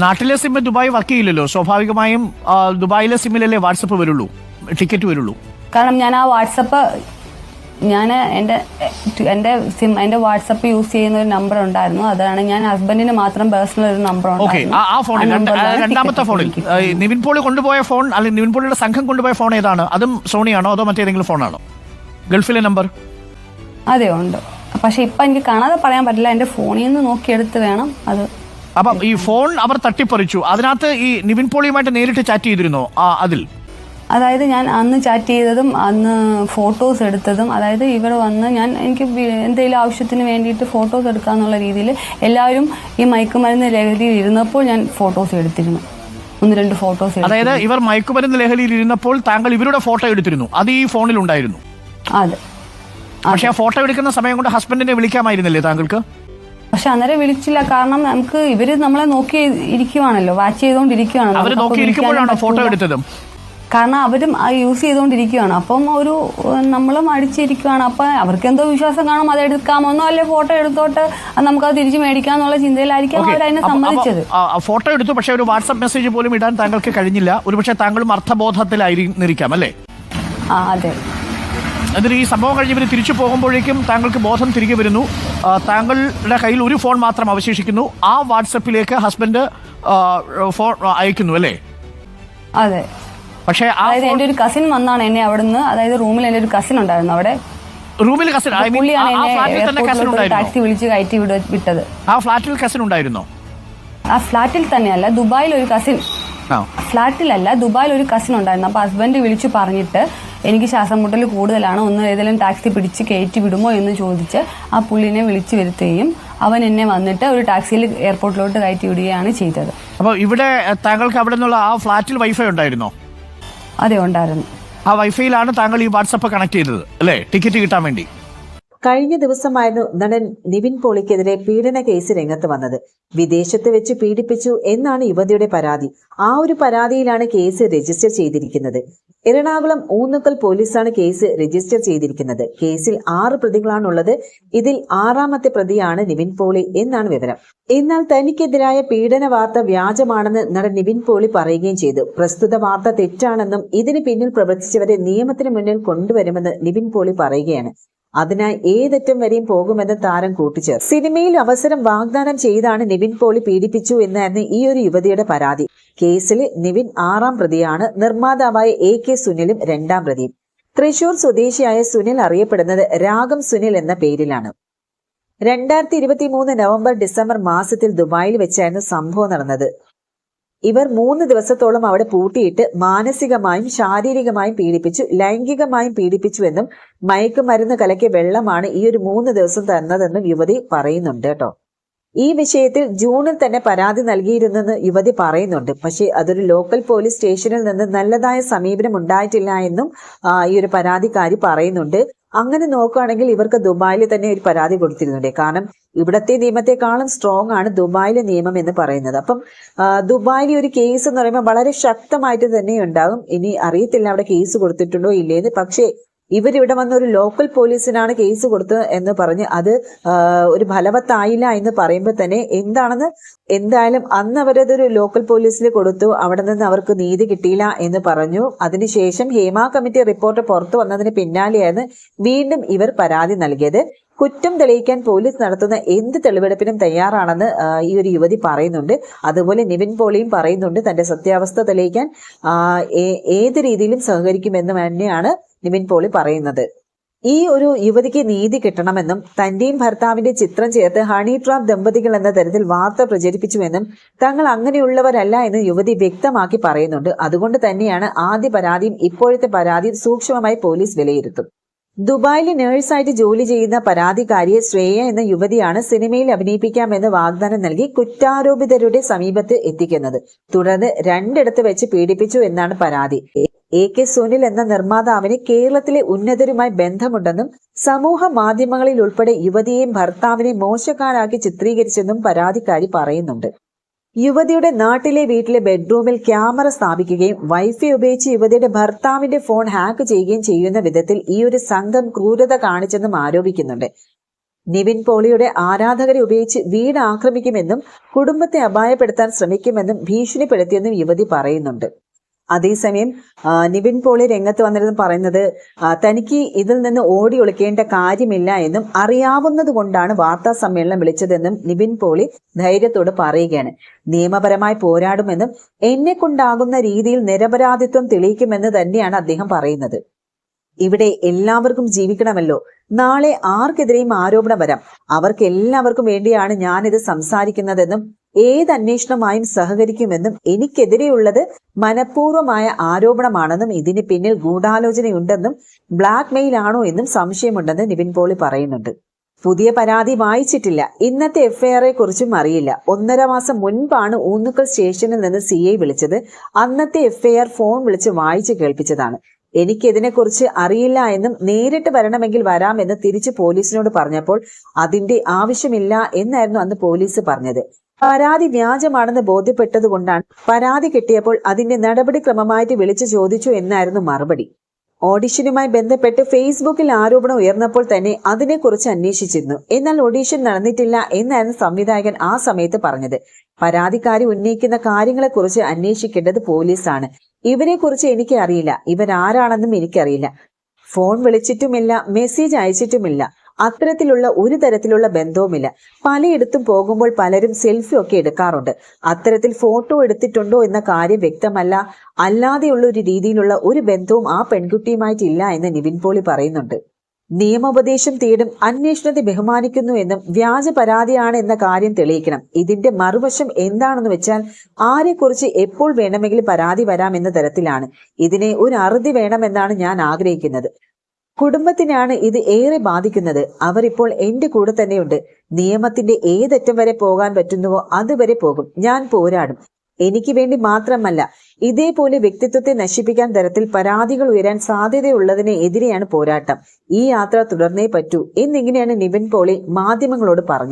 നാട്ടിലെ sim Dubai work ചെയ്യില്ലല്ലോ. സ്വാഭാവികമായും ദുബായിലെ സിമ്മിലല്ലേ വാട്സപ്പ് വരുള്ളൂ? ടിക്കറ്റ് വരുള്ളൂ. കാരണം ഞാൻ ആ വാട്സപ്പ് ഞാൻ എന്റെ എന്റെ സിം എന്റെ വാട്സപ്പ് യൂസ് ചെയ്യുന്ന ഒരു നമ്പർ ഉണ്ടായിരുന്നു. അതാണ് ഞാൻ ഹസ്ബൻഡിന് മാത്രം പേഴ്സണൽ ഒരു നമ്പർ രണ്ടാമത്തെ ഫോണിൽ നിവിൻ പോളി കൊണ്ടുപോയ ഫോൺ അല്ലെങ്കിൽ നിവിൻ പോളിയുടെ സംഘം കൊണ്ടുപോയ ഫോൺ ഏതാണ്? അതും സോണിയാണോ അതോ മറ്റേതെങ്കിലും ഫോണാണോ ഗൾഫിലെ നമ്പർ അതെ ഉണ്ട്. പക്ഷെ ഇപ്പൊ എനിക്ക് കാണാതെ പറയാൻ പറ്റില്ല. എന്റെ ഫോണിൽ നിന്ന് നോക്കിയെടുത്ത് വേണം അത് അപ്പം ഈ ഫോൺ അവർ തട്ടിപ്പറിച്ചു. അതിനകത്ത് ഈ നിവിൻ പോളിയുമായിട്ട് നേരിട്ട് ചാറ്റ് ചെയ്തിരുന്നോ? ആ, അതിൽ. അതായത് ഞാൻ അന്ന് ചാറ്റ് ചെയ്തതും അന്ന് ഫോട്ടോസ് എടുത്തതും അതായത് ഇവർ വന്ന് ഞാൻ എനിക്ക് എന്തെങ്കിലും ആവശ്യത്തിന് വേണ്ടിയിട്ട് ഫോട്ടോസ് എടുക്കാന്നുള്ള രീതിയിൽ എല്ലാവരും ഈ മയക്കുമരുന്ന് ലഹരിയിൽ ഇരുന്നപ്പോൾ ഞാൻ ഫോട്ടോസ് എടുത്തിരുന്നു. ഒന്ന് രണ്ട് ഫോട്ടോസ് അതായത് ഇവർ മയക്കുമരുന്ന് ലഹരിയിൽ ഇരുന്നപ്പോൾ താങ്കൾ ഇവരുടെ ഫോട്ടോ എടുത്തിരുന്നു. അത് ഈ ഫോണിൽ ഉണ്ടായിരുന്നു അതെ. പക്ഷെ ആ ഫോട്ടോ എടുക്കുന്ന സമയം കൊണ്ട് ഹസ്ബൻഡിനെ വിളിക്കാമായിരുന്നില്ലേ താങ്കൾക്ക്? പക്ഷെ അന്നേരം വിളിച്ചില്ല. കാരണം നമുക്ക് ഇവർ നമ്മളെ നോക്കി ഇരിക്കുവാണല്ലോ. വാച്ച് ചെയ്തോണ്ടിരിക്കുവാണല്ലോ. ഫോട്ടോ. എടുത്തതും? കാരണം അവരും യൂസ് ചെയ്തുകൊണ്ടിരിക്കുകയാണ് അപ്പം ഒരു നമ്മളും അടിച്ചിരിക്കുകയാണ് അപ്പം അവർക്ക് എന്തോ വിശ്വാസം കാണും അത് എടുക്കാമെന്നോ അല്ലെ ഫോട്ടോ എടുത്തോട്ട് അത് നമുക്കത് തിരിച്ചു മേടിക്കാന്നുള്ള ചിന്തയിലായിരിക്കും അവർ അതിനെ സമ്മതിച്ചത്. ഫോട്ടോ എടുത്തു. പക്ഷേ ഒരു വാട്സ്ആപ്പ് മെസ്സേജ് പോലും ഇടാൻ താങ്കൾക്ക് കഴിഞ്ഞില്ല. ഒരുപക്ഷെ താങ്കളും അർത്ഥബോധത്തിലായിരിക്കാം അല്ലേ? ആ അതെ. എന്നിട്ട് ഈ സംഭവം കഴിഞ്ഞ് ഇവർ തിരിച്ചു പോകുമ്പോഴേക്കും താങ്കൾക്ക് ബോധം തിരികെ വരുന്നു. താങ്കളുടെ കയ്യിൽ ഒരു ഫോൺ മാത്രം അവശേഷിക്കുന്നു. ആ വാട്സപ്പിലേക്ക് ഹസ്ബൻഡ് ഫോൺ അയക്കുന്നു അല്ലേ? അതെ. പക്ഷേ അതായത് എന്റെ ഒരു കസിൻ വന്നാണ് എന്നെ അവിടുന്ന് അതായത് റൂമിൽ എന്റെ ഒരു കസിൻ ഉണ്ടായിരുന്നു അവിടെ. റൂമിൽ കസിൻ ടാക്സി വിളിച്ച് കയറ്റി വിട വിട്ടത്. ആ ഫ്ലാറ്റിൽ കസിൻ ഉണ്ടായിരുന്നോ? ആ ഫ്ലാറ്റിൽ തന്നെയല്ല ദുബായിൽ ഒരു കസിൻ ഫ്ലാറ്റിലല്ല ദുബായിൽ ഒരു കസിൻ ഉണ്ടായിരുന്നു. അപ്പൊ ഹസ്ബൻഡ് വിളിച്ചു പറഞ്ഞിട്ട് എനിക്ക് ശ്വാസം മുട്ടൽ കൂടുതലാണ് ഒന്ന് ഏതെങ്കിലും ടാക്സി പിടിച്ച് കയറ്റി വിടുമോ എന്ന് ചോദിച്ച് ആ പുള്ളിനെ വിളിച്ചു വരുത്തുകയും അവൻ എന്നെ വന്നിട്ട് ഒരു ടാക്സിയിൽ എയർപോർട്ടിലോട്ട് കയറ്റി വിടുകയാണ് ചെയ്തത്. അപ്പോൾ ഇവിടെ താങ്കൾക്ക് അവിടെ നിന്നുള്ള ആ ഫ്ലാറ്റിൽ വൈഫൈ ഉണ്ടായിരുന്നോ? അതെ ഉണ്ടായിരുന്നു. ആ വൈഫൈയിലാണ് താങ്കൾ ഈ വാട്സപ്പ് കണക്ട് ചെയ്തത് അല്ലേ? ടിക്കറ്റ് കിട്ടാൻ വേണ്ടി. കഴിഞ്ഞ ദിവസമായിരുന്നു നടൻ നിവിൻ പോളിക്കെതിരെ പീഡന കേസ് രംഗത്ത് വന്നത്. വിദേശത്ത് വെച്ച് പീഡിപ്പിച്ചു എന്നാണ് യുവതിയുടെ പരാതി. ആ ഒരു പരാതിയിലാണ് കേസ് രജിസ്റ്റർ ചെയ്തിരിക്കുന്നത്. എറണാകുളം ഊന്നുക്കൽ പോലീസാണ് കേസ് രജിസ്റ്റർ ചെയ്തിരിക്കുന്നത്. കേസിൽ ആറ് പ്രതികളാണുള്ളത്. ഇതിൽ ആറാമത്തെ പ്രതിയാണ് നിവിൻ പോളി എന്നാണ് വിവരം. എന്നാൽ തനിക്കെതിരായ പീഡന വാർത്ത വ്യാജമാണെന്ന് നടൻ നിവിൻ പോളി പറയുകയും ചെയ്തു. പ്രസ്തുത വാർത്ത തെറ്റാണെന്നും ഇതിന് പിന്നിൽ പ്രവർത്തിച്ചവരെ നിയമത്തിന് മുന്നിൽ കൊണ്ടുവരുമെന്ന് നിവിൻ പോളി പറയുകയാണ്. അതിനായി ഏതറ്റം വരെയും പോകുമെന്ന് താരം കൂട്ടിച്ചേർത്തു. സിനിമയിൽ അവസരം വാഗ്ദാനം ചെയ്താണ് നിവിൻ പോളി പീഡിപ്പിച്ചു എന്നായിരുന്നു ഈ ഒരു യുവതിയുടെ പരാതി. കേസിൽ നിവിൻ ആറാം പ്രതിയാണ്. നിർമ്മാതാവായ എ കെ സുനിലും രണ്ടാം പ്രതിയും. തൃശൂർ സ്വദേശിയായ സുനിൽ അറിയപ്പെടുന്നത് രാഗം സുനിൽ എന്ന പേരിലാണ്. രണ്ടായിരത്തി ഇരുപത്തി മൂന്ന് നവംബർ ഡിസംബർ മാസത്തിൽ ദുബായിൽ വെച്ചായിരുന്നു സംഭവം നടന്നത്. ഇവർ മൂന്ന് ദിവസത്തോളം അവിടെ പൂട്ടിയിട്ട് മാനസികമായും ശാരീരികമായും പീഡിപ്പിച്ചു ലൈംഗികമായും പീഡിപ്പിച്ചുവെന്നും മയക്കുമരുന്ന് കലക്കിയ വെള്ളമാണ് ഈ ഒരു മൂന്ന് ദിവസം തന്നതെന്നും യുവതി പറയുന്നുണ്ട് കേട്ടോ. ഈ വിഷയത്തിൽ ജൂണിൽ തന്നെ പരാതി നൽകിയിരുന്നെന്ന് യുവതി പറയുന്നുണ്ട്. പക്ഷേ അതൊരു ലോക്കൽ പോലീസ് സ്റ്റേഷനിൽ നിന്ന് നല്ലതായ സമീപനം ഉണ്ടായിട്ടില്ല എന്നും ഈ ഒരു പരാതിക്കാരി പറയുന്നുണ്ട്. അങ്ങനെ നോക്കുകയാണെങ്കിൽ ഇവർക്ക് ദുബായിൽ തന്നെ ഒരു പരാതി കൊടുത്തിരുന്നുണ്ട്. കാരണം ഇവിടത്തെ നിയമത്തെക്കാളും സ്ട്രോങ് ആണ് ദുബായിലെ നിയമം എന്ന് പറയുന്നത്. അപ്പം ദുബായിലെ ഒരു കേസ് എന്ന് പറയുമ്പോൾ വളരെ ശക്തമായിട്ട് തന്നെ ഉണ്ടാകും. ഇനി അറിയത്തില്ല അവിടെ കേസ് കൊടുത്തിട്ടുണ്ടോ ഇല്ലേന്ന് പക്ഷേ ഇവരിവിടെ വന്ന ഒരു ലോക്കൽ പോലീസിനാണ് കേസ് കൊടുത്തത് എന്ന് പറഞ്ഞ് അത് ഒരു ഫലവത്തായില്ല എന്ന് പറയുമ്പോൾ തന്നെ എന്താണെന്ന് എന്തായാലും അന്ന് അവരതൊരു ലോക്കൽ പോലീസിൽ കൊടുത്തു. അവിടെ നിന്ന് അവർക്ക് നീതി കിട്ടിയില്ല എന്ന് പറഞ്ഞു. അതിനുശേഷം ഹേമ കമ്മിറ്റി റിപ്പോർട്ട് പുറത്തു വന്നതിന് പിന്നാലെയാണ് വീണ്ടും ഇവർ പരാതി നൽകിയത്. കുറ്റം തെളിയിക്കാൻ പോലീസ് നടത്തുന്ന എന്ത് തെളിവെടുപ്പിനും തയ്യാറാണെന്ന് ഈ ഒരു യുവതി പറയുന്നുണ്ട്. അതുപോലെ നിവിൻ പോളിയും പറയുന്നുണ്ട് തന്റെ സത്യാവസ്ഥ തെളിയിക്കാൻ ഏത് രീതിയിലും സഹകരിക്കുമെന്ന് തന്നെയാണ് നിവിൻ പോളി പറയുന്നത്. ഈ ഒരു യുവതിക്ക് നീതി കിട്ടണമെന്നും തന്റെയും ഭർത്താവിന്റെ ചിത്രം ചേർത്ത് ഹണി ട്രാപ്പ് ദമ്പതികൾ എന്ന തരത്തിൽ വാർത്ത പ്രചരിപ്പിച്ചുവെന്നും തങ്ങൾ അങ്ങനെയുള്ളവരല്ല എന്ന് യുവതി വ്യക്തമാക്കി പറയുന്നുണ്ട്. അതുകൊണ്ട് തന്നെയാണ് ആദ്യ പരാതിയും ഇപ്പോഴത്തെ പരാതിയും സൂക്ഷ്മമായി പോലീസ് വിലയിരുത്തും. ദുബായിലെ നേഴ്സായിട്ട് ജോലി ചെയ്യുന്ന പരാതിക്കാരിയെ ശ്രേയ എന്ന യുവതിയാണ് സിനിമയിൽ അഭിനയിപ്പിക്കാമെന്ന് വാഗ്ദാനം നൽകി കുറ്റാരോപിതരുടെ സമീപത്ത് എത്തിക്കുന്നത്. തുടർന്ന് രണ്ടിടത്ത് വെച്ച് പീഡിപ്പിച്ചു എന്നാണ് പരാതി. എ കെ സുനിൽ എന്ന നിർമ്മാതാവിന് കേരളത്തിലെ ഉന്നതരുമായി ബന്ധമുണ്ടെന്നും സമൂഹ മാധ്യമങ്ങളിൽ ഉൾപ്പെടെ യുവതിയെയും ഭർത്താവിനെയും മോശക്കാരാക്കി ചിത്രീകരിച്ചെന്നും പരാതിക്കാരി പറയുന്നുണ്ട്. യുവതിയുടെ നാട്ടിലെ വീട്ടിലെ ബെഡ്റൂമിൽ ക്യാമറ സ്ഥാപിക്കുകയും വൈഫൈ ഉപയോഗിച്ച് യുവതിയുടെ ഭർത്താവിന്റെ ഫോൺ ഹാക്ക് ചെയ്യുകയും ചെയ്യുന്ന വിധത്തിൽ ഈ ഒരു സംഘം ക്രൂരത കാണിച്ചെന്നും ആരോപിക്കുന്നുണ്ട്. നിവിൻ പോളിയുടെ ആരാധകരെ ഉപയോഗിച്ച് വീട് ആക്രമിക്കുമെന്നും കുടുംബത്തെ അപായപ്പെടുത്താൻ ശ്രമിക്കുമെന്നും ഭീഷണിപ്പെടുത്തിയെന്നും യുവതി പറയുന്നുണ്ട്. അതേസമയം നിവിൻ പോളി രംഗത്ത് വന്നിരുന്നു പറയുന്നത് തനിക്ക് ഇതിൽ നിന്ന് ഓടി ഒളിക്കേണ്ട കാര്യമില്ല എന്നും അറിയാവുന്നത് കൊണ്ടാണ് വാർത്താ സമ്മേളനം വിളിച്ചതെന്നും നിവിൻ പോളി ധൈര്യത്തോട് പറയുകയാണ്. നിയമപരമായി പോരാടുമെന്നും എന്നെ കൊണ്ടാകുന്ന രീതിയിൽ നിരപരാധിത്വം തെളിയിക്കുമെന്ന് തന്നെയാണ് അദ്ദേഹം പറയുന്നത്. ഇവിടെ എല്ലാവർക്കും ജീവിക്കണമല്ലോ. നാളെ ആർക്കെതിരെയും ആരോപണം വരാം. അവർക്ക് എല്ലാവർക്കും വേണ്ടിയാണ് ഞാനിത് സംസാരിക്കുന്നതെന്നും ഏത് അന്വേഷണമായും സഹകരിക്കുമെന്നും എനിക്കെതിരെയുള്ളത് മനഃപൂർവമായ ആരോപണമാണെന്നും ഇതിന് പിന്നിൽ ഗൂഢാലോചനയുണ്ടെന്നും ബ്ലാക്ക് മെയിൽ ആണോ എന്നും സംശയമുണ്ടെന്ന് നിവിൻ പോളി പറയുന്നുണ്ട്. പുതിയ പരാതി വായിച്ചിട്ടില്ല. ഇന്നത്തെ എഫ്ഐആറെ കുറിച്ചും അറിയില്ല. ഒന്നര മാസം മുൻപാണ് ഊന്നുക്കൽ സ്റ്റേഷനിൽ നിന്ന് സി ഐ വിളിച്ചത്. അന്നത്തെ എഫ്ഐആർ ഫോൺ വിളിച്ച് വായിച്ച് കേൾപ്പിച്ചതാണ്. എനിക്ക് ഇതിനെക്കുറിച്ച് അറിയില്ല എന്നും നേരിട്ട് വരണമെങ്കിൽ വരാമെന്ന് തിരിച്ച് പോലീസിനോട് പറഞ്ഞപ്പോൾ അതിന്റെ ആവശ്യമില്ല എന്നായിരുന്നു അന്ന് പോലീസ് പറഞ്ഞത്. പരാതി വ്യാജമാണെന്ന് ബോധ്യപ്പെട്ടതുകൊണ്ടാണ് പരാതി കിട്ടിയപ്പോൾ അതിന്റെ നടപടിക്രമമായിട്ട് വിളിച്ചു ചോദിച്ചു എന്നായിരുന്നു മറുപടി. ഓഡിഷനുമായി ബന്ധപ്പെട്ട് ഫേസ്ബുക്കിൽ ആരോപണം ഉയർന്നപ്പോൾ തന്നെ അതിനെക്കുറിച്ച് അന്വേഷിച്ചിരുന്നു. എന്നാൽ ഓഡിഷൻ നടന്നിട്ടില്ല എന്നായിരുന്നു സംവിധായകൻ ആ സമയത്ത് പറഞ്ഞത്. പരാതിക്കാരി ഉന്നയിക്കുന്ന കാര്യങ്ങളെക്കുറിച്ച് അന്വേഷിക്കേണ്ടത് പോലീസാണ്. ഇവരെക്കുറിച്ച് എനിക്ക് അറിയില്ല ഇവരാരാണെന്നും എനിക്കറിയില്ല. ഫോൺ വിളിച്ചിട്ടുമില്ല മെസ്സേജ് അയച്ചിട്ടുമില്ല. അത്തരത്തിലുള്ള ഒരു തരത്തിലുള്ള ബന്ധവുമില്ല. പലയിടത്തും പോകുമ്പോൾ പലരും സെൽഫി ഒക്കെ എടുക്കാറുണ്ട്. അത്തരത്തിൽ ഫോട്ടോ എടുത്തിട്ടുണ്ടോ എന്ന കാര്യം വ്യക്തമല്ല. അല്ലാതെയുള്ള ഒരു രീതിയിലുള്ള ഒരു ബന്ധവും ആ പെൺകുട്ടിയുമായിട്ടില്ല എന്ന് നിവിൻ പോളി പറയുന്നുണ്ട്. നിയമോപദേശം തേടും അന്വേഷണത്തെ ബഹുമാനിക്കുന്നു എന്നും വ്യാജ പരാതിയാണ് എന്ന കാര്യം തെളിയിക്കണം. ഇതിന്റെ മറുവശം എന്താണെന്ന് വെച്ചാൽ ആരെക്കുറിച്ച് എപ്പോൾ വേണമെങ്കിലും പരാതി വരാം എന്ന തരത്തിലാണ്. ഇതിനെ ഒരു അറുതി വേണമെന്നാണ് ഞാൻ ആഗ്രഹിക്കുന്നത്. കുടുംബത്തിനാണ് ഇത് ഏറെ ബാധിക്കുന്നത്. അവരിപ്പോൾ എന്റെ കൂടെ തന്നെയുണ്ട്. നിയമത്തിന്റെ ഏതറ്റം വരെ പോകാൻ പറ്റുന്നുവോ അതുവരെ പോകും. ഞാൻ പോരാടും. എനിക്ക് വേണ്ടി മാത്രമല്ല ഇതേപോലെ വ്യക്തിത്വത്തെ നശിപ്പിക്കാൻ തരത്തിൽ പരാതികൾ ഉയരാൻ സാധ്യതയുള്ളതിന് എതിരെയാണ് പോരാട്ടം. ഈ യാത്ര തുടർന്നേ പറ്റൂ എന്നിങ്ങനെയാണ് നിവിൻ പോളി മാധ്യമങ്ങളോട് പറഞ്ഞത്.